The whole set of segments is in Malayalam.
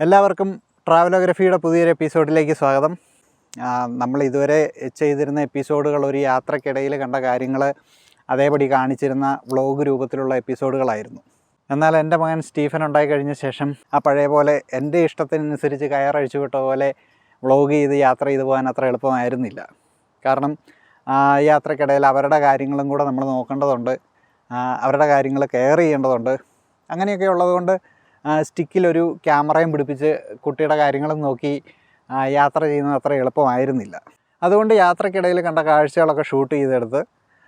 എല്ലാവർക്കും ട്രാവലോഗ്രഫിയുടെ പുതിയൊരു എപ്പിസോഡിലേക്ക് സ്വാഗതം. നമ്മൾ ഇതുവരെ ചെയ്തിരുന്ന എപ്പിസോഡുകൾ ഒരു യാത്രക്കിടയിൽ കണ്ട കാര്യങ്ങൾ അതേപടി കാണിച്ചിരുന്ന വ്ളോഗ് രൂപത്തിലുള്ള എപ്പിസോഡുകളായിരുന്നു. എന്നാൽ എന്റെ മകൻ സ്റ്റീഫൻ ഉണ്ടായി കഴിഞ്ഞ ശേഷം ആ പഴയ പോലെ എന്റെ ഇഷ്ടത്തിനനുസരിച്ച് കയറഴിച്ചു വിട്ട പോലെ വ്ളോഗ് ചെയ്ത് യാത്ര ചെയ്തു പോകാൻ അത്ര എളുപ്പമായിരുന്നില്ല. കാരണം യാത്രക്കിടയിൽ അവരുടെ കാര്യങ്ങളും കൂടെ നമ്മൾ നോക്കേണ്ടതുണ്ട്. അവരുടെ കാര്യങ്ങൾ കെയർ ചെയ്യേണ്ടതുണ്ട്. അങ്ങനെയൊക്കെ ഉള്ളതുകൊണ്ട് സ്റ്റിക്കിലൊരു ക്യാമറയും പിടിപ്പിച്ച് കുട്ടിയുടെ കാര്യങ്ങളും നോക്കി യാത്ര ചെയ്യുന്നത് അത്ര എളുപ്പമായിരുന്നില്ല. അതുകൊണ്ട് യാത്രക്കിടയിൽ കണ്ട കാഴ്ചകളൊക്കെ ഷൂട്ട് ചെയ്തെടുത്ത്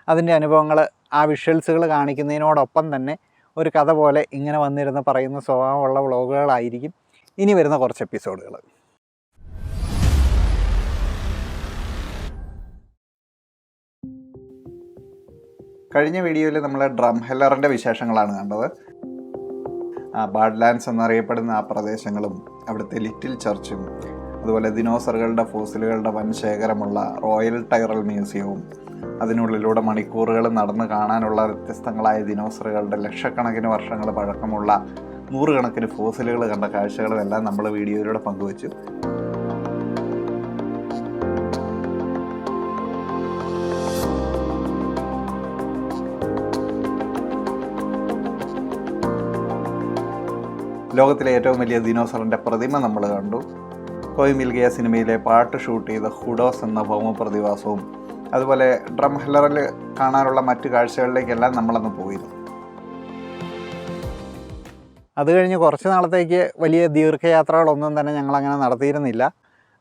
അതിന്റെ അനുഭവങ്ങൾ ആ വിഷ്വൽസുകൾ കാണിക്കുന്നതിനോടൊപ്പം തന്നെ ഒരു കഥ പോലെ ഇങ്ങനെ വന്നിരുന്ന് പറയുന്ന സ്വഭാവമുള്ള വ്ളോഗുകളായിരിക്കും ഇനി വരുന്ന കുറച്ച് എപ്പിസോഡുകൾ. കഴിഞ്ഞ വീഡിയോയിൽ നമ്മൾ ഡ്രം ഹെല്ലറിന്റെ വിശേഷങ്ങളാണ് കണ്ടത്. ആ ബാഡ്ലാൻഡ്സ് എന്നറിയപ്പെടുന്ന ആ പ്രദേശങ്ങളും അവിടുത്തെ ലിറ്റിൽ ചർച്ചും അതുപോലെ ദിനോസറുകളുടെ ഫോസിലുകളുടെ വൻ ശേഖരമുള്ള റോയൽ ടൈറൽ മ്യൂസിയവും അതിനുള്ളിലൂടെ മണിക്കൂറുകൾ നടന്ന് കാണാനുള്ള വ്യത്യസ്തങ്ങളായ ദിനോസറുകളുടെ ലക്ഷക്കണക്കിന് വർഷങ്ങൾ പഴക്കമുള്ള നൂറുകണക്കിന് ഫോസിലുകൾ കണ്ട കാഴ്ചകളും എല്ലാം നമ്മൾ വീഡിയോയിലൂടെ പങ്കുവച്ചു. ലോകത്തിലെ ഏറ്റവും വലിയ ദിനോസറിന്റെ പ്രതിമ നമ്മൾ കണ്ടു. കോയ് മിൽഗിയ സിനിമയിലെ പാട്ട് ഷൂട്ട് ചെയ്ത ഹുഡോസ് എന്ന ഭൗമപ്രതിഭാസവും അതുപോലെ ഡ്രം ഹെല്ലറിൽ കാണാനുള്ള മറ്റു കാഴ്ചകളിലേക്കെല്ലാം നമ്മളന്ന് പോയിരുന്നു. അത് കഴിഞ്ഞ് കുറച്ച് നാളത്തേക്ക് വലിയ ദീർഘയാത്രകളൊന്നും തന്നെ ഞങ്ങളങ്ങനെ നടത്തിയിരുന്നില്ല.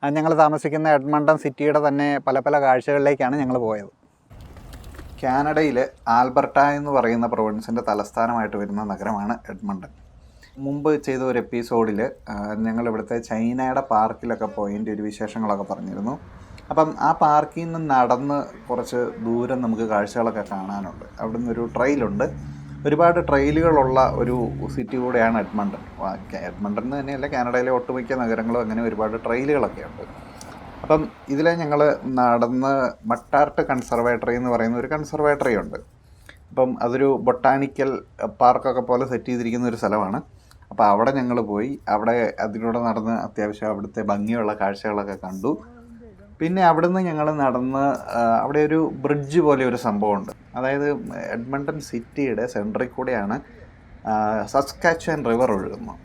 ഞങ്ങൾ താമസിക്കുന്ന എഡ്മണ്ടൺ സിറ്റിയുടെ തന്നെ പല പല കാഴ്ചകളിലേക്കാണ് ഞങ്ങൾ പോയത്. കാനഡയിൽ ആൽബർട്ട എന്ന് പറയുന്ന പ്രൊവിൻസിന്റെ തലസ്ഥാനമായിട്ട് വരുന്ന നഗരമാണ് എഡ്മണ്ടൺ. മുമ്പ് ചെയ്ത ഒരു എപ്പിസോഡിൽ ഞങ്ങൾ ഇവിടുത്തെ ചൈനയുടെ പാർക്കിലൊക്കെ പോയതിന്റെ ഒരു വിശേഷങ്ങളൊക്കെ പറഞ്ഞിരുന്നു. അപ്പം ആ പാർക്കിൽ നിന്ന് നടന്ന് കുറച്ച് ദൂരം നമുക്ക് കാഴ്ചകളൊക്കെ കാണാനുണ്ട്. അവിടുന്ന് ഒരു ട്രെയിലുണ്ട്. ഒരുപാട് ട്രെയിലുകളുള്ള ഒരു സിറ്റി കൂടെയാണ് എഡ്മണ്ടൺ. എഡ്മണ്ടൺ എന്ന് തന്നെയല്ല കാനഡയിലെ ഒട്ടുമിക്ക നഗരങ്ങളും അങ്ങനെ ഒരുപാട് ട്രെയിലുകളൊക്കെ ഉണ്ട്. അപ്പം ഇതിൽ ഞങ്ങൾ നടന്ന് മട്ടാർട്ട് കൺസർവേറ്ററി എന്ന് പറയുന്ന ഒരു കൺസർവേറ്ററി ഉണ്ട്. അപ്പം അതൊരു ബൊട്ടാണിക്കൽ പാർക്കൊക്കെ പോലെ സെറ്റ് ചെയ്തിരിക്കുന്ന ഒരു സ്ഥലമാണ്. അപ്പോൾ അവിടെ ഞങ്ങൾ പോയി. അവിടെ അതിലൂടെ നടന്ന് അത്യാവശ്യം അവിടുത്തെ ഭംഗിയുള്ള കാഴ്ചകളൊക്കെ കണ്ടു. പിന്നെ അവിടുന്ന് ഞങ്ങൾ നടന്ന് അവിടെ ഒരു ബ്രിഡ്ജ് പോലെ ഒരു സംഭവമുണ്ട്. അതായത് എഡ്മണ്ടൺ സിറ്റിയുടെ സെന്ററിൽ കൂടെയാണ് സസ്കാച്ചുവൻ റിവർ ഒഴുകുന്നത്.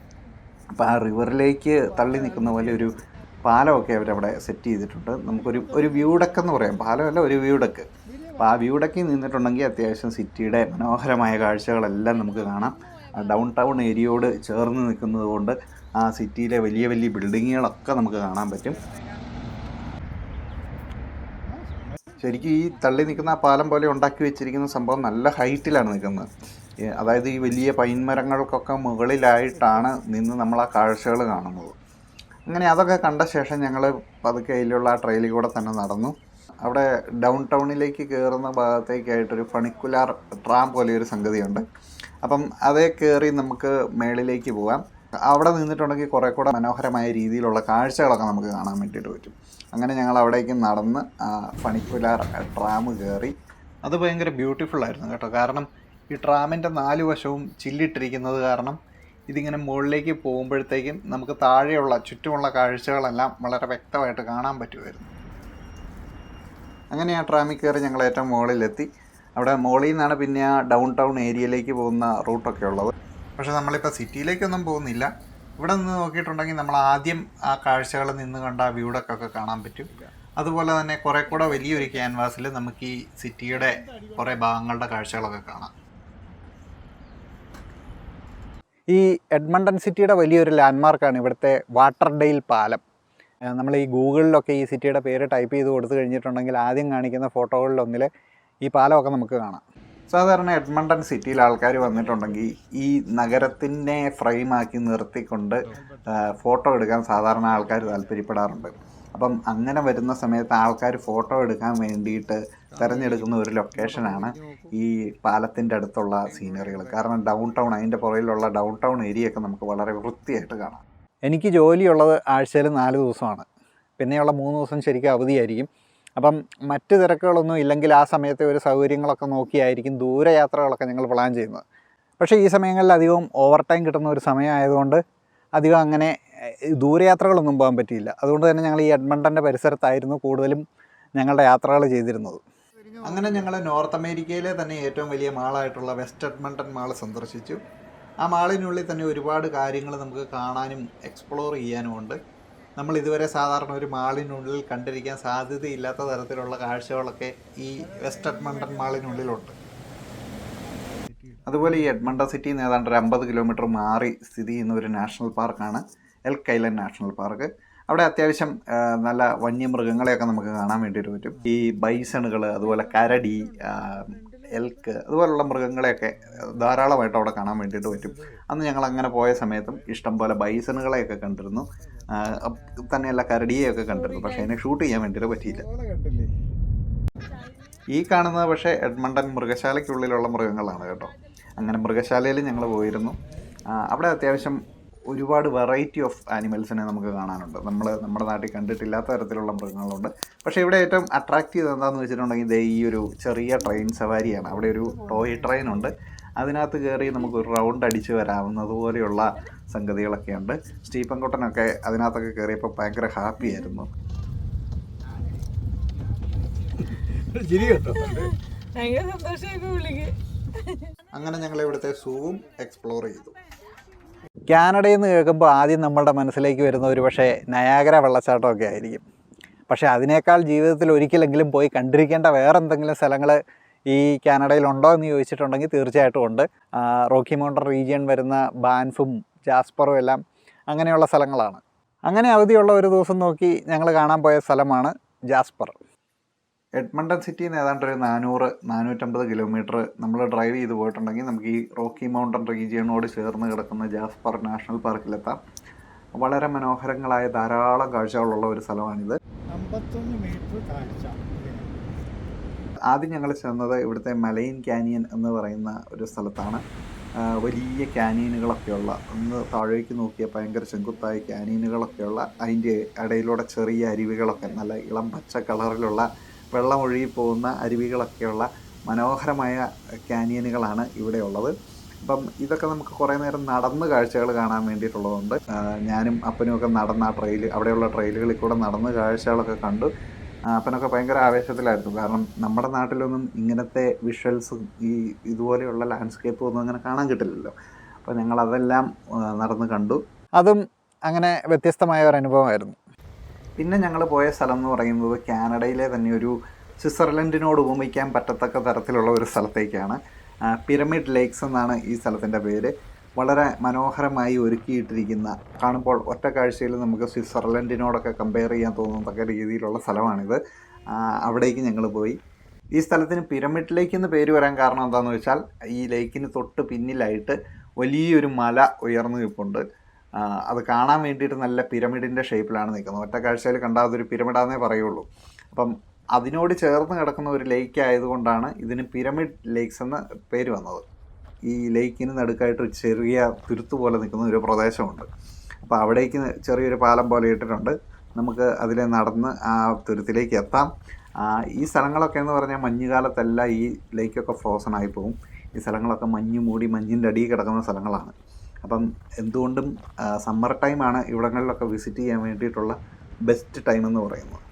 അപ്പോൾ ആ റിവറിലേക്ക് തള്ളി നിൽക്കുന്ന പോലെ ഒരു പാലമൊക്കെ അവരവിടെ സെറ്റ് ചെയ്തിട്ടുണ്ട്. നമുക്കൊരു ഒരു വ്യൂ ഡെക്ക് എന്ന് പറയാം. പാലമല്ല ഒരു വ്യൂ ഡെക്ക് അപ്പോൾ ആ വ്യൂ ഡെക്കിൽ നിന്നിട്ടുണ്ടെങ്കിൽ അത്യാവശ്യം സിറ്റിയുടെ മനോഹരമായ കാഴ്ചകളെല്ലാം നമുക്ക് കാണാം. ഡൗൺ ടൗൺ ഏരിയയോട് ചേർന്ന് നിൽക്കുന്നത് കൊണ്ട് ആ സിറ്റിയിലെ വലിയ വലിയ ബിൽഡിങ്ങുകളൊക്കെ നമുക്ക് കാണാൻ പറ്റും. ശരിക്കും ഈ തള്ളി നിൽക്കുന്ന ആ പാലം പോലെ ഉണ്ടാക്കി വെച്ചിരിക്കുന്ന സംഭവം നല്ല ഹൈറ്റിലാണ് നിൽക്കുന്നത്. അതായത് ഈ വലിയ പൈൻ മരങ്ങൾക്കൊക്കെ മുകളിലായിട്ടാണ് നിന്ന് നമ്മൾ ആ കാഴ്ചകൾ കാണുന്നത്. അങ്ങനെ അതൊക്കെ കണ്ട ശേഷം ഞങ്ങൾ പതുക്കെ അതിലുള്ള ആ ട്രെയിലിൽ കൂടെ തന്നെ നടന്നു. അവിടെ ഡൗൺ ടൗണിലേക്ക് കയറുന്ന ഭാഗത്തേക്കായിട്ടൊരു ഫണിക്കുലാർ ട്രാം പോലെയൊരു സംഗതിയുണ്ട്. അപ്പം അതേ കയറി നമുക്ക് മേളിലേക്ക് പോകാം. അവിടെ നിന്നിട്ടുണ്ടെങ്കിൽ കുറേ കൂടെ മനോഹരമായ രീതിയിലുള്ള കാഴ്ചകളൊക്കെ നമുക്ക് കാണാൻ വേണ്ടിയിട്ട് പറ്റും. അങ്ങനെ ഞങ്ങൾ അവിടേക്ക് നടന്ന് ആ ഫണിക്കുലാർ ട്രാം കയറി അത് ഭയങ്കര ബ്യൂട്ടിഫുൾ ആയിരുന്നു കേട്ടോ. കാരണം ഈ ട്രാമിന്റെ നാല് വശവും ചില്ലിട്ടിരിക്കുന്നത് കാരണം ഇതിങ്ങനെ മുകളിലേക്ക് പോകുമ്പോഴത്തേക്കും നമുക്ക് താഴെയുള്ള ചുറ്റുമുള്ള കാഴ്ചകളെല്ലാം വളരെ വ്യക്തമായിട്ട് കാണാൻ പറ്റുമായിരുന്നു. അങ്ങനെ ആ ട്രാമിൽ കയറി ഞങ്ങൾ ഏറ്റവും മുകളിലെത്തി. അവിടെ മുകളിൽ നിന്നാണ് പിന്നെ ആ ഡൗൺ ടൗൺ ഏരിയയിലേക്ക് പോകുന്ന റൂട്ടൊക്കെ ഉള്ളത്. പക്ഷേ നമ്മളിപ്പോൾ സിറ്റിയിലേക്കൊന്നും പോകുന്നില്ല. ഇവിടെ നിന്ന് നോക്കിയിട്ടുണ്ടെങ്കിൽ നമ്മൾ ആദ്യം ആ കാഴ്ചകൾ നിന്ന് കണ്ട ആ വ്യൂടൊക്കെ കാണാൻ പറ്റും. അതുപോലെ തന്നെ കുറേ കൂടെ വലിയൊരു ക്യാൻവാസിൽ നമുക്ക് ഈ സിറ്റിയുടെ കുറേ ഭാഗങ്ങളുടെ കാഴ്ചകളൊക്കെ കാണാം. ഈ എഡ്മണ്ടൺ സിറ്റിയുടെ വലിയൊരു ലാൻഡ്മാർക്കാണ് ഇവിടുത്തെ വാട്ടർഡെയിൽ പാലം. നമ്മൾ ഈ ഗൂഗിളിലൊക്കെ ഈ സിറ്റിയുടെ പേര് ടൈപ്പ് ചെയ്ത് കൊടുത്തു കഴിഞ്ഞിട്ടുണ്ടെങ്കിൽ ആദ്യം കാണിക്കുന്ന ഫോട്ടോകളിലൊന്നിൽ ഈ പാലമൊക്കെ നമുക്ക് കാണാം. സാധാരണ എഡ്മണ്ടൺ സിറ്റിയിൽ ആൾക്കാർ വന്നിട്ടുണ്ടെങ്കിൽ ഈ നഗരത്തിനെ ഫ്രെയിമാക്കി നിർത്തിക്കൊണ്ട് ഫോട്ടോ എടുക്കാൻ സാധാരണ ആൾക്കാർ താല്പര്യപ്പെടാറുണ്ട്. അപ്പം അങ്ങനെ വരുന്ന സമയത്ത് ആൾക്കാർ ഫോട്ടോ എടുക്കാൻ വേണ്ടിയിട്ട് തിരഞ്ഞെടുക്കുന്ന ഒരു ലൊക്കേഷനാണ് ഈ പാലത്തിന്റെ അടുത്തുള്ള സീനറികൾ കാരണം ഡൗൺ ടൗൺ അതിന്റെ പുറകിലുള്ള ഡൗൺ ടൗൺ ഏരിയ ഒക്കെ നമുക്ക് വളരെ വൃത്തിയായിട്ട് കാണാം. എനിക്ക് ജോലിയുള്ളത് ആഴ്ചയിൽ നാല് ദിവസമാണ്. പിന്നെയുള്ള മൂന്ന് ദിവസം ശരിക്കും അവധിയായിരിക്കും. അപ്പം മറ്റ് തിരക്കുകളൊന്നും ഇല്ലെങ്കിൽ ആ സമയത്തെ ഒരു സൗകര്യങ്ങളൊക്കെ നോക്കിയായിരിക്കും ദൂരയാത്രകളൊക്കെ ഞങ്ങൾ പ്ലാൻ ചെയ്യുന്നത്. പക്ഷേ ഈ സമയങ്ങളിൽ അധികവും ഓവർ ടൈം കിട്ടുന്ന ഒരു സമയമായതുകൊണ്ട് അധികം അങ്ങനെ ദൂരയാത്രകളൊന്നും പോകാൻ പറ്റിയില്ല. അതുകൊണ്ട് തന്നെ ഞങ്ങൾ ഈ എഡ്മണ്ടന്റെ പരിസരത്തായിരുന്നു കൂടുതലും ഞങ്ങളുടെ യാത്രകൾ ചെയ്തിരുന്നത്. അങ്ങനെ ഞങ്ങൾ നോർത്ത് അമേരിക്കയിലെ തന്നെ ഏറ്റവും വലിയ മാളായിട്ടുള്ള വെസ്റ്റ് എഡ്മണ്ടൻ മാൾ സന്ദർശിച്ചു. ആ മാളിനുള്ളിൽ തന്നെ ഒരുപാട് കാര്യങ്ങൾ നമുക്ക് കാണാനും എക്സ്പ്ലോർ ചെയ്യാനും ഉണ്ട്. നമ്മൾ ഇതുവരെ സാധാരണ ഒരു മാളിനുള്ളിൽ കണ്ടിരിക്കാൻ സാധ്യതയില്ലാത്ത തരത്തിലുള്ള കാഴ്ചകളൊക്കെ ഈ വെസ്റ്റ് അഡ്മണ്ടൻ മാളിനുള്ളിലുണ്ട്. അതുപോലെ ഈ എഡ്മണ്ടൻ സിറ്റി നിന്ന് ഏതാണ്ട് ഒരു അമ്പത് കിലോമീറ്റർ മാറി സ്ഥിതി ചെയ്യുന്ന ഒരു നാഷണൽ പാർക്കാണ് എൽ കൈലൻ നാഷണൽ പാർക്ക് അവിടെ അത്യാവശ്യം നല്ല വന്യമൃഗങ്ങളെയൊക്കെ നമുക്ക് കാണാൻ വേണ്ടിയിട്ട് പറ്റും. ഈ ബൈസണുകൾ അതുപോലെ കരടി എൽക്ക് അതുപോലുള്ള മൃഗങ്ങളെയൊക്കെ ധാരാളമായിട്ട് അവിടെ കാണാൻ വേണ്ടിയിട്ട് പറ്റും. അന്ന് ഞങ്ങൾ അങ്ങനെ പോയ സമയത്തും ഇഷ്ടംപോലെ ബൈസണുകളെയൊക്കെ കണ്ടിരുന്നു. തന്നെയല്ല കരടിയെയൊക്കെ കണ്ടിരുന്നു. പക്ഷേ അതിനെ ഷൂട്ട് ചെയ്യാൻ വേണ്ടിയിട്ട് പറ്റിയില്ല. ഈ കാണുന്നത് പക്ഷേ എഡ്മണ്ടൻ മൃഗശാലയ്ക്കുള്ളിലുള്ള മൃഗങ്ങളാണ് കേട്ടോ. അങ്ങനെ മൃഗശാലയിൽ ഞങ്ങൾ പോയിരുന്നു. അവിടെ അത്യാവശ്യം ഒരുപാട് വെറൈറ്റി ഓഫ് ആനിമൽസിനെ നമുക്ക് കാണാനുണ്ട്. നമ്മൾ നമ്മുടെ നാട്ടിൽ കണ്ടിട്ടില്ലാത്ത തരത്തിലുള്ള മൃഗങ്ങളുണ്ട്. പക്ഷേ ഇവിടെ ഏറ്റവും അട്രാക്റ്റ് ചെയ്തത് എന്താണെന്ന് വെച്ചിട്ടുണ്ടെങ്കിൽ ദേ ഈ ഒരു ചെറിയ ട്രെയിൻ സവാരിയാണ്. അവിടെ ഒരു ടോയ് ട്രെയിൻ ഉണ്ട്. അതിനകത്ത് കയറി നമുക്ക് ഒരു റൗണ്ട് അടിച്ച് വരാവുന്നത് പോലെയുള്ള സംഗതികളൊക്കെ ഉണ്ട്. സ്റ്റീഫൻ കുട്ടനൊക്കെ അതിനകത്തൊക്കെ കയറിയപ്പോൾ ഭയങ്കര ഹാപ്പി ആയിരുന്നു. അങ്ങനെ ഞങ്ങൾ ഇവിടുത്തെ സൂവും എക്സ്പ്ലോർ ചെയ്തു. കാനഡയിൽ നിന്ന് കേൾക്കുമ്പോൾ ആദ്യം നമ്മളുടെ മനസ്സിലേക്ക് വരുന്ന ഒരു പക്ഷേ നയാഗര വെള്ളച്ചാട്ടമൊക്കെ ആയിരിക്കും. പക്ഷേ അതിനേക്കാൾ ജീവിതത്തിൽ ഒരിക്കലെങ്കിലും പോയി കണ്ടിരിക്കേണ്ട വേറെ എന്തെങ്കിലും സ്ഥലങ്ങൾ ഈ കാനഡയിലുണ്ടോ എന്ന് ചോദിച്ചിട്ടുണ്ടെങ്കിൽ തീർച്ചയായിട്ടും ഉണ്ട്. റോക്കി മൗണ്ടൻ റീജിയൻ വരുന്ന ബാൻഫും ജാസ്പറും എല്ലാം അങ്ങനെയുള്ള സ്ഥലങ്ങളാണ്. അങ്ങനെ അവധിയുള്ള ഒരു ദിവസം നോക്കി ഞങ്ങൾ കാണാൻ പോയ സ്ഥലമാണ് ജാസ്പർ. എഡ്മണ്ടൻ സിറ്റിയിൽ നിന്ന് ഏതാണ്ട് ഒരു നാനൂറ് നാനൂറ്റമ്പത് കിലോമീറ്റർ നമ്മൾ ഡ്രൈവ് ചെയ്ത് പോയിട്ടുണ്ടെങ്കിൽ നമുക്ക് ഈ റോക്കി മൗണ്ടൻ റീജിയനോട് ചേർന്ന് കിടക്കുന്ന ജാസ്പർ നാഷണൽ പാർക്കിലെത്താം. വളരെ മനോഹരങ്ങളായ ധാരാളം കാഴ്ചകളുള്ള ഒരു സ്ഥലമാണിത്. അമ്പത്തൊന്ന് മീറ്റർ ആദ്യം ഞങ്ങൾ ചെന്നത് ഇവിടുത്തെ മലയിൻ കാനിയൻ എന്ന് പറയുന്ന ഒരു സ്ഥലത്താണ്. വലിയ ക്യാനിയനുകളൊക്കെയുള്ള ഒന്ന് താഴേക്ക് നോക്കിയ ഭയങ്കര ചെങ്കുത്തായ ക്യാനിയനുകളൊക്കെയുള്ള അതിന്റെ ഇടയിലൂടെ ചെറിയ അരുവികളൊക്കെ നല്ല ഇളം പച്ച കളറിലുള്ള വെള്ളം ഒഴുകി പോകുന്ന അരുവികളൊക്കെയുള്ള മനോഹരമായ ക്യാനിയനുകളാണ് ഇവിടെ ഉള്ളത്. അപ്പം ഇതൊക്കെ നമുക്ക് കുറേ നേരം നടന്ന് കാഴ്ചകൾ കാണാൻ വേണ്ടിയിട്ടുള്ളതുകൊണ്ട് ഞാനും അപ്പനുമൊക്കെ നടന്ന ആ ട്രെയിൽ അവിടെയുള്ള ട്രെയിലുകളിൽ കൂടെ നടന്ന് കാഴ്ചകളൊക്കെ കണ്ടു. അപ്പനൊക്കെ ഭയങ്കര ആവേശത്തിലായിരുന്നു. കാരണം നമ്മുടെ നാട്ടിലൊന്നും ഇങ്ങനത്തെ വിഷ്വൽസും ഈ ഇതുപോലെയുള്ള ലാൻഡ്സ്കേപ്പും ഒന്നും അങ്ങനെ കാണാൻ കിട്ടില്ലല്ലോ. അപ്പോൾ ഞങ്ങൾ അതെല്ലാം നടന്ന് കണ്ടു. അതും അങ്ങനെ വ്യത്യസ്തമായ ഒരു അനുഭവമായിരുന്നു. പിന്നെ ഞങ്ങൾ പോയ സ്ഥലം എന്ന് പറയുന്നത് കാനഡയിലെ തന്നെ ഒരു സ്വിറ്റ്സർലൻഡിനോട് ഉപമിക്കാൻ പറ്റത്തക്ക തരത്തിലുള്ള ഒരു സ്ഥലത്തേക്കാണ്. പിരമിഡ് ലേക്സ് എന്നാണ് ഈ സ്ഥലത്തിന്റെ പേര്. വളരെ മനോഹരമായി ഒരുക്കിയിട്ടിരിക്കുന്ന കാണുമ്പോൾ ഒറ്റ കാഴ്ചയിൽ നമുക്ക് സ്വിറ്റ്സർലൻഡിനോടൊക്കെ കമ്പയർ ചെയ്യാൻ തോന്നുന്നതൊക്കെ രീതിയിലുള്ള സ്ഥലമാണിത്. അവിടേക്ക് ഞങ്ങൾ പോയി. ഈ സ്ഥലത്തിന് പിരമിഡ് ലേക്ക് എന്ന് പേര് വരാൻ കാരണം എന്താണെന്ന് വെച്ചാൽ ഈ ലേക്കിന് തൊട്ട് പിന്നിലായിട്ട് വലിയൊരു മല ഉയർന്നു നിൽപ്പുണ്ട്. അത് കാണാൻ വേണ്ടിയിട്ട് നല്ല പിരമിഡിന്റെ ഷേപ്പിലാണ് നിൽക്കുന്നത്. ഒറ്റ കാഴ്ചയിൽ കണ്ടാൽ അതൊരു പിരമിഡാന്നേ പറയുള്ളൂ. അപ്പം അതിനോട് ചേർന്ന് കിടക്കുന്ന ഒരു ലേക്ക് ആയതുകൊണ്ടാണ് ഇതിന് പിരമിഡ് ലേക്സ് എന്ന പേര് വന്നത്. ഈ ലേക്കിന് നടുക്കായിട്ട് ഒരു ചെറിയ തുരുത്ത് പോലെ നിൽക്കുന്ന ഒരു പ്രദേശമുണ്ട്. അപ്പോൾ അവിടേക്ക് ചെറിയൊരു പാലം പോലെ ഇട്ടിട്ടുണ്ട്. നമുക്ക് അതിലെ നടന്ന് ആ തുരുത്തിലേക്ക് എത്താം. ഈ സ്ഥലങ്ങളൊക്കെ എന്ന് പറഞ്ഞാൽ മഞ്ഞുകാലത്തെല്ലാം ഈ ലേക്കൊക്കെ ഫ്രോസൺ ആയി പോകും. ഈ സ്ഥലങ്ങളൊക്കെ മഞ്ഞ് മൂടി മഞ്ഞിന്റെ അടിയിൽ കിടക്കുന്ന സ്ഥലങ്ങളാണ്. അപ്പം എന്തുകൊണ്ടും സമ്മർ ടൈമാണ് ഇവിടങ്ങളിലൊക്കെ വിസിറ്റ് ചെയ്യാൻ വേണ്ടിയിട്ടുള്ള ബെസ്റ്റ് ടൈം എന്ന് പറയുന്നത്.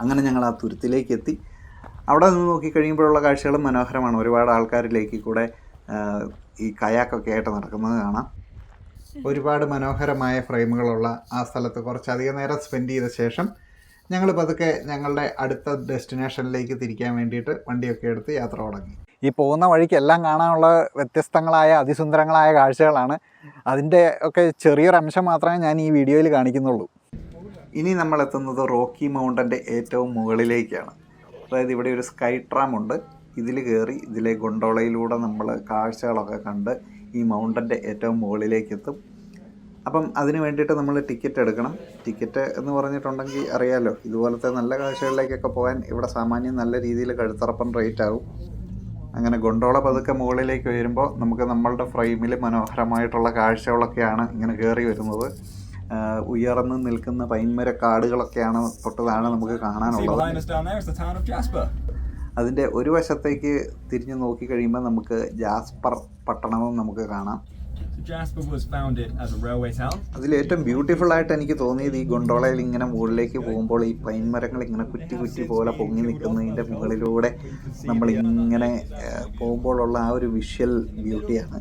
അങ്ങനെ ഞങ്ങൾ ആ തുരുത്തിലേക്ക് എത്തി. അവിടെ നിന്ന് നോക്കിക്കഴിയുമ്പോഴുള്ള കാഴ്ചകളും മനോഹരമാണ്. ഒരുപാട് ആൾക്കാരിലേക്ക് കൂടെ ഈ കയാക്കൊക്കെ ആയിട്ട് നടക്കുന്നത് കാണാം. ഒരുപാട് മനോഹരമായ ഫ്രെയിമുകളുള്ള ആ സ്ഥലത്ത് കുറച്ചധികം നേരം സ്പെൻഡ് ചെയ്ത ശേഷം ഞങ്ങൾ പതുക്കെ ഞങ്ങളുടെ അടുത്ത ഡെസ്റ്റിനേഷനിലേക്ക് തിരിക്കാൻ വേണ്ടിയിട്ട് വണ്ടിയൊക്കെ എടുത്ത് യാത്ര തുടങ്ങി. ഈ പോകുന്ന വഴിക്ക് എല്ലാം കാണാനുള്ള വ്യത്യസ്തങ്ങളായ അതിസുന്ദരങ്ങളായ കാഴ്ചകളാണ്. അതിന്റെ ഒക്കെ ചെറിയൊരു അംശം മാത്രമേ ഞാൻ ഈ വീഡിയോയിൽ കാണിക്കുന്നുള്ളൂ. ഇനി നമ്മൾ എത്തുന്നത് റോക്കി മൗണ്ടന്റെ ഏറ്റവും മുകളിലേക്കാണ്. അതായത് ഇവിടെ ഒരു സ്കൈ ട്രാം ഉണ്ട്. ഇതിൽ കയറി ഇതിലെ ഗൊണ്ടോളയിലൂടെ നമ്മൾ കാഴ്ചകളൊക്കെ കണ്ട് ഈ മൗണ്ടന്റെ ഏറ്റവും മുകളിലേക്ക് എത്തും അപ്പം അതിന് വേണ്ടിയിട്ട് നമ്മൾ ടിക്കറ്റ് എടുക്കണം. ടിക്കറ്റ് എന്ന് പറഞ്ഞിട്ടുണ്ടെങ്കിൽ അറിയാലോ ഇതുപോലത്തെ നല്ല കാഴ്ചകളിലേക്കൊക്കെ പോകാൻ ഇവിടെ സാമാന്യം നല്ല രീതിയിൽ കഴുത്തറപ്പൻ റേറ്റ് ആകും അങ്ങനെ ഗൊണ്ടോള പതുക്കെ മുകളിലേക്ക് വരുമ്പോൾ നമുക്ക് നമ്മളുടെ ഫ്രെയിമിൽ മനോഹരമായിട്ടുള്ള കാഴ്ചകളൊക്കെയാണ് ഇങ്ങനെ കയറി വരുന്നത്. ഉയർന്നു നിൽക്കുന്ന പൈൻമര കാടുകളൊക്കെയാണ് തൊട്ടതാണ് നമുക്ക് കാണാനുള്ളത്. അതിന്റെ ഒരു വശത്തേക്ക് തിരിഞ്ഞു നോക്കി കഴിയുമ്പോൾ നമുക്ക് ജാസ്പർ പട്ടണവും നമുക്ക് കാണാം. Jasper ഏറ്റവും founded as a railway town. അതിലേറ്റവും ബ്യൂട്ടിഫുൾ ആയിട്ട് എനിക്ക് തോന്നിയത് ഈ ഗൊണ്ടോളയിൽ ഇങ്ങനെ മുകളിലേക്ക് പോകുമ്പോൾ ഈ പൈൻ മരങ്ങൾ ഇങ്ങനെ കുറ്റി കുറ്റി പോലെ പൊങ്ങി നിൽക്കുന്നതിന്റെ മുകളിലൂടെ നമ്മൾ ഇങ്ങനെ പോകുമ്പോഴുള്ള ആ ഒരു വിഷ്വൽ ബ്യൂട്ടിയാണ്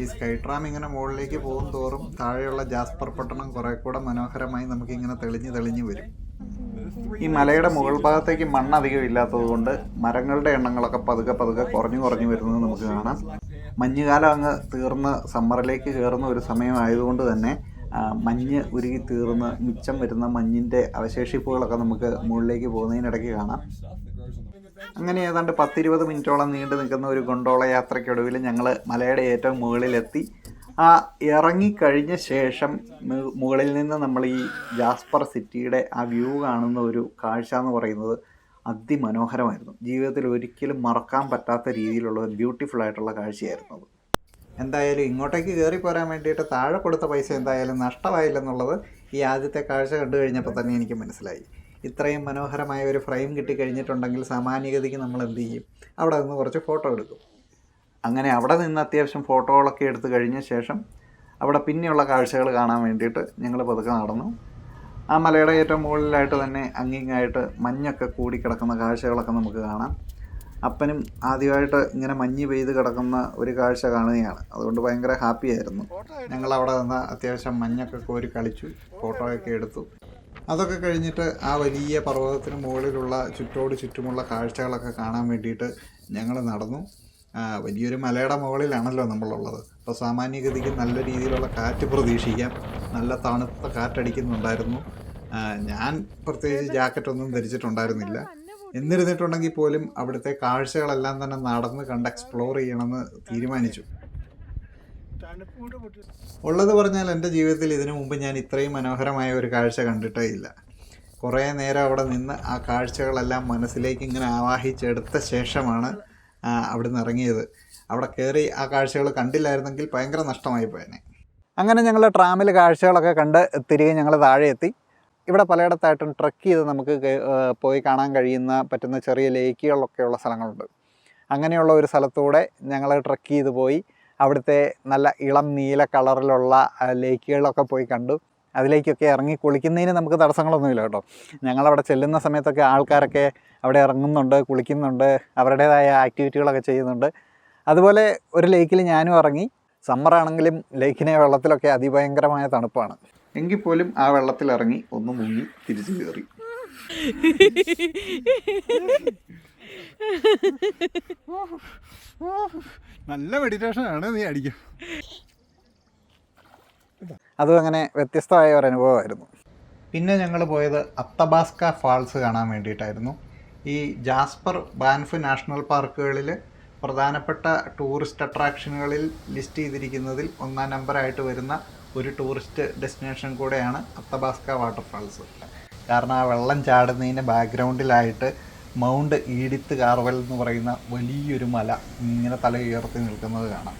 ഈ സ്കൈ ട്രാം ഇങ്ങനെ മുകളിലേക്ക് പോകും തോറും താഴെയുള്ള ജാസ്പർ പട്ടണം കുറെ കൂടെ മനോഹരമായി നമുക്ക് ഇങ്ങനെ തെളിഞ്ഞു തെളിഞ്ഞു വരും. ഈ മലയുടെ മുകൾ ഭാഗത്തേക്ക് മണ്ണ് അധികം ഇല്ലാത്തത് കൊണ്ട് മരങ്ങളുടെ എണ്ണങ്ങളൊക്കെ പതുക്കെ പതുക്കെ കുറഞ്ഞു കുറഞ്ഞു വരുന്നത് നമുക്ക് കാണാം. മഞ്ഞുകാലം അങ്ങ് തീർന്ന് സമ്മറിലേക്ക് കയറുന്ന ഒരു സമയമായതുകൊണ്ട് തന്നെ മഞ്ഞ് ഉരുകി തീർന്ന് മിച്ചം വരുന്ന മഞ്ഞിന്റെ അവശേഷിപ്പുകളൊക്കെ നമുക്ക് മുകളിലേക്ക് പോകുന്നതിനിടയ്ക്ക് കാണാം. അങ്ങനെ ഏതാണ്ട് പത്തിരുപത് മിനിറ്റോളം നീണ്ടു നിൽക്കുന്ന ഒരു ഗൊണ്ടോള യാത്രയ്ക്കൊടുവിൽ ഞങ്ങൾ മലയുടെ ഏറ്റവും മുകളിലെത്തി. ആ ഇറങ്ങിക്കഴിഞ്ഞ ശേഷം മുകളിൽ നിന്ന് നമ്മൾ ഈ ജാസ്പർ സിറ്റിയുടെ ആ വ്യൂ കാണുന്ന ഒരു കാഴ്ച എന്ന് പറയുന്നത് അതിമനോഹരമായിരുന്നു. ജീവിതത്തിൽ ഒരിക്കലും മറക്കാൻ പറ്റാത്ത രീതിയിലുള്ള ഒരു ബ്യൂട്ടിഫുൾ ആയിട്ടുള്ള കാഴ്ചയായിരുന്നു അത്. എന്തായാലും ഇങ്ങോട്ടേക്ക് കയറി പോരാൻ വേണ്ടിയിട്ട് താഴെ കൊടുത്ത പൈസ എന്തായാലും നഷ്ടമായില്ലെന്നുള്ളത് ഈ ആദ്യത്തെ കാഴ്ച കണ്ടു കഴിഞ്ഞപ്പോൾ തന്നെ എനിക്ക് മനസ്സിലായി. ഇത്രയും മനോഹരമായ ഒരു ഫ്രെയിം കിട്ടിക്കഴിഞ്ഞിട്ടുണ്ടെങ്കിൽ സാമാന്യഗതിക്ക് നമ്മൾ എന്ത് ചെയ്യും? അവിടെ നിന്ന് കുറച്ച് ഫോട്ടോ എടുക്കും. അങ്ങനെ അവിടെ നിന്ന് അത്യാവശ്യം ഫോട്ടോകളൊക്കെ എടുത്തു കഴിഞ്ഞ ശേഷം അവിടെ പിന്നെയുള്ള കാഴ്ചകൾ കാണാൻ വേണ്ടിയിട്ട് ഞങ്ങൾ പതുക്കെ നടന്നു. ആ മലയുടെ ഏറ്റവും മുകളിലായിട്ട് തന്നെ അങ്ങിങ്ങായിട്ട് മഞ്ഞൊക്കെ കൂടി കിടക്കുന്ന കാഴ്ചകളൊക്കെ നമുക്ക് കാണാം. അപ്പനും ആദ്യമായിട്ട് ഇങ്ങനെ മഞ്ഞ് പെയ്ത് കിടക്കുന്ന ഒരു കാഴ്ച കാണുകയാണ്. അതുകൊണ്ട് ഭയങ്കര ഹാപ്പി ആയിരുന്നു. ഞങ്ങൾ അവിടെ നിന്ന് അത്യാവശ്യം മഞ്ഞൊക്കെ കോരി കളിച്ചു ഫോട്ടോയൊക്കെ എടുത്തു. അതൊക്കെ കഴിഞ്ഞിട്ട് ആ വലിയ പർവതത്തിന് മുകളിലുള്ള ചുറ്റോട് ചുറ്റുമുള്ള കാഴ്ചകളൊക്കെ കാണാൻ വേണ്ടിയിട്ട് ഞങ്ങൾ നടന്നു. വലിയൊരു മലയുടെ മുകളിലാണല്ലോ നമ്മളുള്ളത്. അപ്പോൾ സാമാന്യഗതിക്ക് നല്ല രീതിയിലുള്ള കാറ്റ് പ്രതീക്ഷിക്കാം. നല്ല തണുത്ത കാറ്റടിക്കുന്നുണ്ടായിരുന്നു. ഞാൻ പ്രത്യേകിച്ച് ജാക്കറ്റൊന്നും ധരിച്ചിട്ടുണ്ടായിരുന്നില്ല. എന്നിരുന്നിട്ടുണ്ടെങ്കിൽ പോലും അവിടുത്തെ കാഴ്ചകളെല്ലാം തന്നെ നടന്ന് കണ്ട് എക്സ്പ്ലോർ ചെയ്യണമെന്ന് തീരുമാനിച്ചു. ഉള്ളത് പറഞ്ഞാൽ എന്റെ ജീവിതത്തിൽ ഇതിനു മുമ്പ് ഞാൻ ഇത്രയും മനോഹരമായ ഒരു കാഴ്ച കണ്ടിട്ടേ ഇല്ല. കുറേ നേരം അവിടെ നിന്ന് ആ കാഴ്ചകളെല്ലാം മനസ്സിലേക്ക് ഇങ്ങനെ ആവാഹിച്ചെടുത്ത ശേഷമാണ് അവിടെ നിന്ന് ഇറങ്ങിയത്. അവിടെ കയറി ആ കാഴ്ചകൾ കണ്ടില്ലായിരുന്നെങ്കിൽ ഭയങ്കര നഷ്ടമായി പോയേനെ. അങ്ങനെ ഞങ്ങൾ ട്രാമിൽ കാഴ്ചകളൊക്കെ കണ്ട് തിരികെ ഞങ്ങൾ താഴെ എത്തി ഇവിടെ പലയിടത്തായിട്ടും ട്രക്ക് ചെയ്ത് നമുക്ക് പോയി കാണാൻ കഴിയുന്ന പറ്റുന്ന ചെറിയ ലേക്കുകളൊക്കെയുള്ള സ്ഥലങ്ങളുണ്ട്. അങ്ങനെയുള്ള ഒരു സ്ഥലത്തൂടെ ഞങ്ങൾ ട്രക്ക് ചെയ്ത് പോയി. അവിടുത്തെ നല്ല ഇളം നീല കളറിലുള്ള ലേക്കുകളൊക്കെ പോയി കണ്ടു. അതിലേക്കൊക്കെ ഇറങ്ങി കുളിക്കുന്നതിന് നമുക്ക് തടസ്സങ്ങളൊന്നുമില്ല കേട്ടോ. ഞങ്ങളവിടെ ചെല്ലുന്ന സമയത്തൊക്കെ ആൾക്കാരൊക്കെ അവിടെ ഇറങ്ങുന്നുണ്ട് കുളിക്കുന്നുണ്ട് അവരുടേതായ ആക്ടിവിറ്റികളൊക്കെ ചെയ്യുന്നുണ്ട്. അതുപോലെ ഒരു ലേക്കിൽ ഞാനും ഇറങ്ങി. സമ്മറാണെങ്കിലും ലേക്കിനെ വെള്ളത്തിലൊക്കെ അതിഭയങ്കരമായ തണുപ്പാണ്. എങ്കിൽ പോലും ആ വെള്ളത്തിൽ ഇറങ്ങി ഒന്ന് മുങ്ങി തിരിച്ചു കയറി നല്ല മെഡിറ്റേഷൻ ആണ് നീ അടിക്കും. അതും അങ്ങനെ വ്യത്യസ്തമായ ഒരു അനുഭവമായിരുന്നു. പിന്നെ ഞങ്ങൾ പോയത് അത്തബാസ്ക ഫാൾസ് കാണാൻ വേണ്ടിയിട്ടായിരുന്നു. ഈ ജാസ്പർ ബാൻഫ് നാഷണൽ പാർക്കുകളിൽ പ്രധാനപ്പെട്ട ടൂറിസ്റ്റ് അട്രാക്ഷനുകളിൽ ലിസ്റ്റ് ചെയ്തിരിക്കുന്നതിൽ ഒന്നാം നമ്പറായിട്ട് വരുന്ന ഒരു ടൂറിസ്റ്റ് ഡെസ്റ്റിനേഷൻ കൂടെയാണ് അത്തബാസ്ക വാട്ടർഫാൾസ്. കാരണം ആ വെള്ളം ചാടുന്നതിന്റെ ബാക്ക്ഗ്രൗണ്ടിലായിട്ട് മൗണ്ട് ഈഡിത്ത് കാർവൽ എന്ന് പറയുന്ന വലിയൊരു മല ഇങ്ങനെ തല ഉയർത്തി നിൽക്കുന്നത് കാണാം.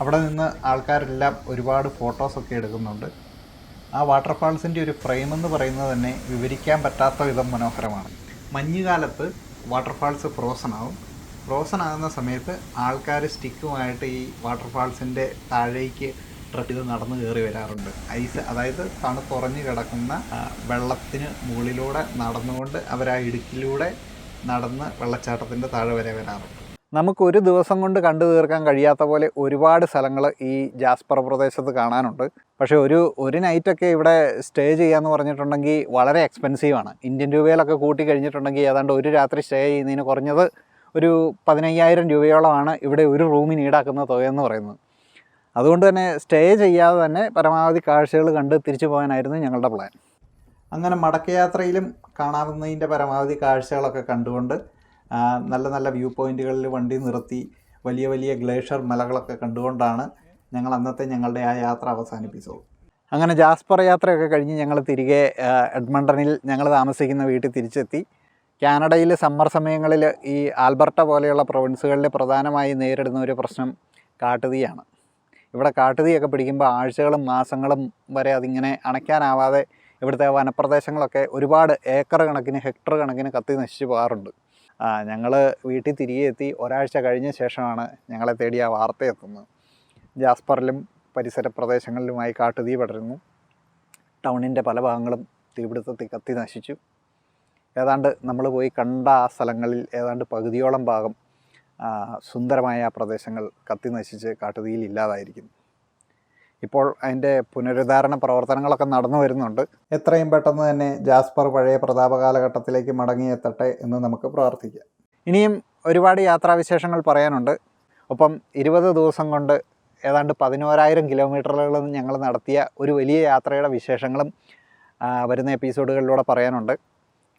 അവിടെ നിന്ന് ആൾക്കാരെല്ലാം ഒരുപാട് ഫോട്ടോസൊക്കെ എടുക്കുന്നുണ്ട്. ആ വാട്ടർഫാൾസിന്റെ ഒരു ഫ്രെയിം എന്ന് പറയുന്നത് തന്നെ വിവരിക്കാൻ പറ്റാത്ത വിധം മനോഹരമാണ്. മഞ്ഞുകാലത്ത് വാട്ടർഫാൾസ് ഫ്രോസൺ ആവും. ഫ്രോസൺ ആകുന്ന സമയത്ത് ആൾക്കാർ സ്റ്റിക്കുമായിട്ട് ഈ വാട്ടർഫാൾസിന്റെ താഴേക്ക് ട്രക്കിൽ നടന്ന് കയറി വരാറുണ്ട്. ഐസ് അതായത് തണുത്തുറഞ്ഞു കിടക്കുന്ന വെള്ളത്തിന് മുകളിലൂടെ നടന്നുകൊണ്ട് അവർ ആ ഇടുക്കിലൂടെ നടന്ന് വെള്ളച്ചാട്ടത്തിന്റെ താഴെ വരെ വരാറുണ്ട്. നമുക്ക് ഒരു ദിവസം കൊണ്ട് കണ്ടു തീർക്കാൻ കഴിയാത്ത പോലെ ഒരുപാട് സ്ഥലങ്ങൾ ഈ ജാസ്പർ പ്രദേശത്ത് കാണാനുണ്ട്. പക്ഷേ ഒരു ഒരു നൈറ്റൊക്കെ ഇവിടെ സ്റ്റേ ചെയ്യാമെന്ന് പറഞ്ഞിട്ടുണ്ടെങ്കിൽ വളരെ എക്സ്പെൻസീവാണ് ഇന്ത്യൻ രൂപയിലൊക്കെ കൂട്ടി കഴിഞ്ഞിട്ടുണ്ടെങ്കിൽ ഏതാണ്ട് ഒരു രാത്രി സ്റ്റേ ചെയ്യുന്നതിന് കുറഞ്ഞത് ഒരു പതിനയ്യായിരം രൂപയോളമാണ് ഇവിടെ ഒരു റൂമിന് ഈടാക്കുന്ന തുകയെന്ന് പറയുന്നത്. അതുകൊണ്ട് തന്നെ സ്റ്റേ ചെയ്യാതെ തന്നെ പരമാവധി കാഴ്ചകൾ കണ്ട് തിരിച്ചു പോകാനായിരുന്നു ഞങ്ങളുടെ പ്ലാൻ. അങ്ങനെ മടക്കയാത്രയിലും കാണാവുന്നതിന്റെ പരമാവധി കാഴ്ചകളൊക്കെ കണ്ടുകൊണ്ട് നല്ല നല്ല വ്യൂ പോയിന്റുകളിൽ വണ്ടി നിർത്തി വലിയ വലിയ ഗ്ലേഷ്യർ മലകളൊക്കെ കണ്ടുകൊണ്ടാണ് ഞങ്ങൾ അന്നത്തെ ഞങ്ങളുടെ ആ യാത്ര അവസാനിപ്പിച്ചത്. അങ്ങനെ ജാസ്പർ യാത്രയൊക്കെ കഴിഞ്ഞ് ഞങ്ങൾ തിരികെ എഡ്മണ്ടനിൽ ഞങ്ങൾ താമസിക്കുന്ന വീട്ടിൽ തിരിച്ചെത്തി. കാനഡയിൽ സമ്മർ സമയങ്ങളിൽ ഈ ആൽബർട്ട പോലെയുള്ള പ്രൊവിൻസുകളിൽ പ്രധാനമായി നേരിടുന്ന ഒരു പ്രശ്നം കാട്ടുതീയാണ്. ഇവിടെ കാട്ടുതീയൊക്കെ പിടിക്കുമ്പോൾ ആഴ്ചകളും മാസങ്ങളും വരെ അതിങ്ങനെ അണയ്ക്കാനാവാതെ ഇവിടുത്തെ വനപ്രദേശങ്ങളൊക്കെ ഒരുപാട് ഏക്കർ കണക്കിന് ഹെക്ടർ കണക്കിന് കത്തി നശിച്ചു പോകാറുണ്ട്. ഞങ്ങൾ വീട്ടിൽ തിരികെ എത്തി ഒരാഴ്ച കഴിഞ്ഞ ശേഷമാണ് ഞങ്ങളെ തേടി ആ വാർത്ത എത്തുന്നത്. ജാസ്പറിലും പരിസര പ്രദേശങ്ങളിലുമായി കാട്ടുതീ പടരുന്നു. ടൗണിന്റെ പല ഭാഗങ്ങളും തീപിടുത്തത്തിൽ കത്തി നശിച്ചു. ഏതാണ്ട് നമ്മൾ പോയി കണ്ട ആ സ്ഥലങ്ങളിൽ ഏതാണ്ട് പകുതിയോളം ഭാഗം സുന്ദരമായ പ്രദേശങ്ങൾ കത്തി നശിച്ച് കാട്ടുതീയിൽ ഇല്ലാതായിരിക്കുന്നു. ഇപ്പോൾ അതിന്റെ പുനരുദ്ധാരണ പ്രവർത്തനങ്ങളൊക്കെ നടന്നു വരുന്നുണ്ട്. എത്രയും പെട്ടെന്ന് തന്നെ ജാസ്പർ പഴയ പ്രതാപ കാലഘട്ടത്തിലേക്ക് മടങ്ങിയെത്തട്ടെ എന്ന് നമുക്ക് പ്രാർത്ഥിക്കാം. ഇനിയും ഒരുപാട് യാത്രാവിശേഷങ്ങൾ പറയാനുണ്ട്. ഒപ്പം ഇരുപത് ദിവസം കൊണ്ട് ഏതാണ്ട് പതിനോരായിരം കിലോമീറ്ററുകൾ ഞങ്ങൾ നടത്തിയ ഒരു വലിയ യാത്രയുടെ വിശേഷങ്ങളും വരുന്ന എപ്പിസോഡുകളിലൂടെ പറയാനുണ്ട്.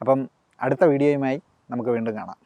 അപ്പം അടുത്ത വീഡിയോയുമായി നമുക്ക് വീണ്ടും കാണാം.